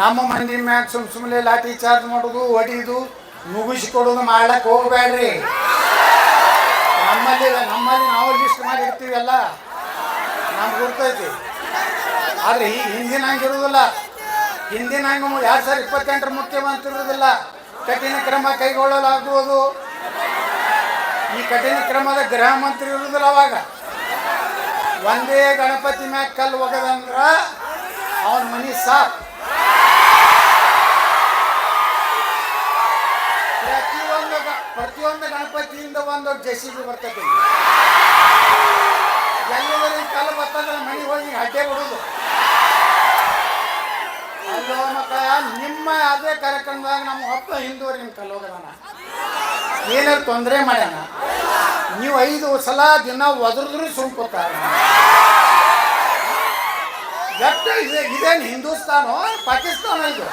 ನಮ್ಮ ಮಂದಿ ಮ್ಯಾಗ ಸುಮ್ ಸುಮ್ಮನೆ ಲಾಠಿ ಚಾರ್ಜ್ ಮಾಡೋದು, ಹೊಡಿದು ಮುಗಿಸ್ಕೊಡೋದು ಮಾಡ್ಲಕ್ಕೆ ಹೋಗ್ಬೇಡ್ರಿ ನಮ್ಮಲ್ಲಿ ನಮ್ಮಲ್ಲಿ ನಾವು ಲಿಸ್ಟ್ ಮಾಡಿರ್ತೀವಲ್ಲ ನಮ್ಗೆ ಗೊತ್ತೈತಿ ಆದ್ರೆ ಈ ಹಿಂದಿನ ಹಂಗಿರುವುದಿಲ್ಲ ಹಿಂದಿನ ಹಂಗ ಎರಡು ಸಾವಿರದ ಇಪ್ಪತ್ತೆಂಟರ ಮುಖ್ಯಮಂತ್ರಿ ಇರುವುದಿಲ್ಲ ಕಠಿಣ ಕ್ರಮ ಕೈಗೊಳ್ಳಲಾಗುವುದು. ಈ ಕಠಿಣ ಕ್ರಮದ ಗೃಹ ಮಂತ್ರಿ ಇರುವುದಿಲ್ಲ ಅವಾಗ. ಒಂದೇ ಗಣಪತಿ ಮ್ಯಾಗ ಕಲ್ಲು ಹೋಗದಂದ್ರ ಅವನ ಮನಿ ಸಾಕ್. ಪ್ರತಿಯೊಂದು ಗಣಪತಿಯಿಂದ ಒಂದು ಜೆಸಿಬಿ ಬರ್ತೈತಿ ಎಲ್ಲದರ ಕಲ್ಲು ಬರ್ತಂದ್ರೆ ಮನೆ ಹೋಗಿ ಅಡ್ಡೆ ಬಿಡುದು. ಅಲ್ಲೋ ಮಕ್ಕ, ನಿಮ್ಮ ಅದೇ ಕಾರ್ಯಕ್ರಮದಾಗ ನಮ್ಮ ಹೊತ್ತ ಹಿಂದೂರು ನಿಮ್ಮ ಕಲ್ಲು ಹೋಗದಾನ ಏನಾರು ತೊಂದರೆ ಮಾಡ್ಯಾನ? ನೀವು ಐದು ಸಲ ದಿನ ಒದರಿದ್ರು ಸುಮ್ಕೋತಾರ ಎಷ್ಟು ಇದೆ, ಇದೇನು ಹಿಂದೂಸ್ತಾನೋ, ಪಾಕಿಸ್ತಾನ ಇದು?